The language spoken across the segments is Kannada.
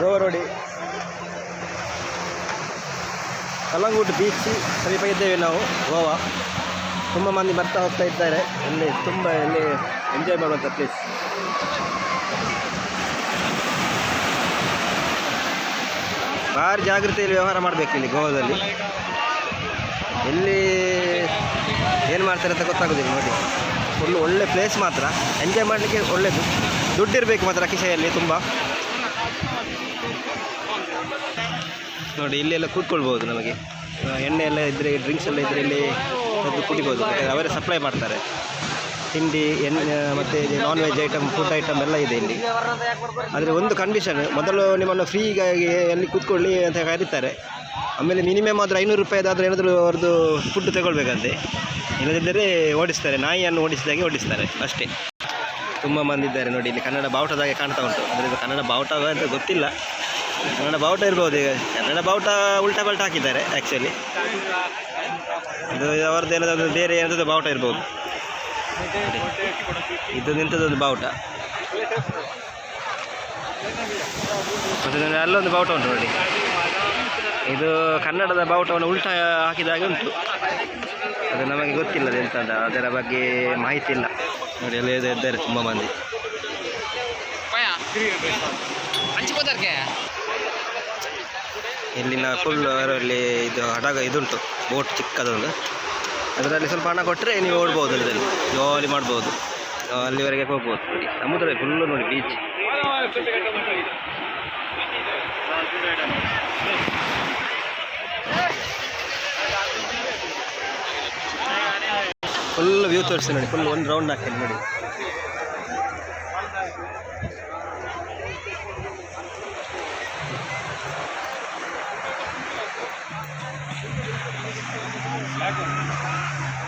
ಗೋವಾ ನೋಡಿ ಕಲ್ಲಂಗೂಟು ಬೀಚ್ ಸಮೀಪ ಇದ್ದೇವೆ ನಾವು, ಗೋವಾ. ತುಂಬ ಮಂದಿ ಬರ್ತಾ ಹೋಗ್ತಾ ಇದ್ದಾರೆ. ಇಲ್ಲಿ ತುಂಬ ಇಲ್ಲಿ ಎಂಜಾಯ್ ಮಾಡುವಂಥ ಪ್ಲೇಸ್ ಭಾರಿ ಜಾಗೃತಿಯಲ್ಲಿ ವ್ಯವಹಾರ ಮಾಡಬೇಕು ಇಲ್ಲಿ ಗೋವಾದಲ್ಲಿ. ಇಲ್ಲಿ ಏನು ಮಾಡ್ತಾರೆ ಅಂತ ಗೊತ್ತಾಗೋದಿಲ್ಲ ನೋಡಿ. ಫುಲ್ ಒಳ್ಳೆ ಪ್ಲೇಸ್ ಮಾತ್ರ. ಎಂಜಾಯ್ ಮಾಡಲಿಕ್ಕೆ ಒಳ್ಳೆಯದು ದುಡ್ಡಿರಬೇಕು ಮಾತ್ರ ಕಿಶೆಯಲ್ಲಿ ತುಂಬ. ನೋಡಿ, ಇಲ್ಲೆಲ್ಲ ಕೂತ್ಕೊಳ್ಬೋದು ನಮಗೆ. ಎಣ್ಣೆ ಎಲ್ಲ ಇದ್ದರೆ ಡ್ರಿಂಕ್ಸ್ ಎಲ್ಲ ಇದ್ದರೆ ಇಲ್ಲಿ ಕುಡಿಬೋದು. ಅವರೇ ಸಪ್ಲೈ ಮಾಡ್ತಾರೆ. ತಿಂಡಿ, ಎಣ್ಣೆ, ಮತ್ತು non veg item food item ಎಲ್ಲ ಇದೆ ಇಲ್ಲಿ. ಆದರೆ ಒಂದು ಕಂಡೀಷನ್ ಮೊದಲು ನಿಮ್ಮನ್ನು ಫ್ರೀಗಾಗಿ ಎಲ್ಲಿ ಕೂತ್ಕೊಳ್ಳಿ ಅಂತ ಕರೀತಾರೆ. ಆಮೇಲೆ ಮಿನಿಮಮ್ ಆದರೆ ಐನೂರು ರೂಪಾಯಿದಾದರೆ ಏನಾದರೂ ಅವ್ರದ್ದು ಫುಡ್ ತಗೊಳ್ಬೇಕಂತೆ. ಇಲ್ಲದಿದ್ದರೆ ಓಡಿಸ್ತಾರೆ, ನಾಯಿಯನ್ನು ಓಡಿಸಿದಾಗೆ ಓಡಿಸ್ತಾರೆ, ಅಷ್ಟೇ. ತುಂಬ ಮಂದಿ ಇದ್ದಾರೆ ನೋಡಿ, ಇಲ್ಲಿ ಕನ್ನಡ ಬಾವುಟದಾಗೆ ಕಾಣ್ತಾ ಉಂಟು. ಅಂದರೆ ಇದು ಕನ್ನಡ ಬಾವುಟ ಅಂತ ಗೊತ್ತಿಲ್ಲ. ಕನ್ನಡ ಬಾವುಟ ಇರ್ಬೋದು ಈಗ. ಕನ್ನಡ ಬಾವುಟ ಉಲ್ಟಾ ಬಲ್ಟ ಹಾಕಿದ್ದಾರೆ ಆ್ಯಕ್ಚುಲಿ ಇದು ಅವ್ರದ್ದು ಏನಾದರೂ ಬೇರೆ ಏನಾದರೂ ಬಾವುಟ ಇರ್ಬೋದು. ಇದು ನಿಂತದೊಂದು ಬಾವುಟ. ಮತ್ತು ಅಲ್ಲೊಂದು ಬಾವುಟ ಉಂಟು ನೋಡಿ. ಇದು ಕನ್ನಡದ ಬಾವುಟವನ್ನು ಉಲ್ಟಾ ಹಾಕಿದ ಹಾಗೆ ಉಂಟು. ಅದು ನಮಗೆ ಗೊತ್ತಿಲ್ಲ ಎಂತ ಅದರ ಬಗ್ಗೆ ಮಾಹಿತಿ ಇಲ್ಲ. ನೋಡಿ ಎಲ್ಲ ಇದೆ ಇದ್ದಾರೆ ತುಂಬ ಮಂದಿ. ಇಲ್ಲಿನ ಫುಲ್ ಅದರಲ್ಲಿ ಇದು ಹಡಗ ಇದುಂಟು ಬೋಟ್ ಚಿಕ್ಕದೊಂದು. ಅದರಲ್ಲಿ ಸ್ವಲ್ಪ ಹಣ ಕೊಟ್ಟರೆ ನೀವು ಓಡ್ಬೋದು ಅದರಲ್ಲಿ ಜಾಲಿ ಮಾಡ್ಬೋದು. ಅಲ್ಲಿವರೆಗೆ ಹೋಗ್ಬೋದು ನೋಡಿ. ಸಮುದ್ರ ಫುಲ್ಲು ನೋಡಿ ಬೀಚ್ ಫುಲ್ ವ್ಯೂ ತೋರಿಸಿ ನೋಡಿ ಫುಲ್ ಒಂದು ರೌಂಡ್ ಹಾಕ್ತೀನಿ ನೋಡಿ.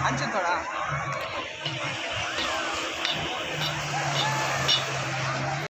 ಹಂಚುತ್ತೋಡ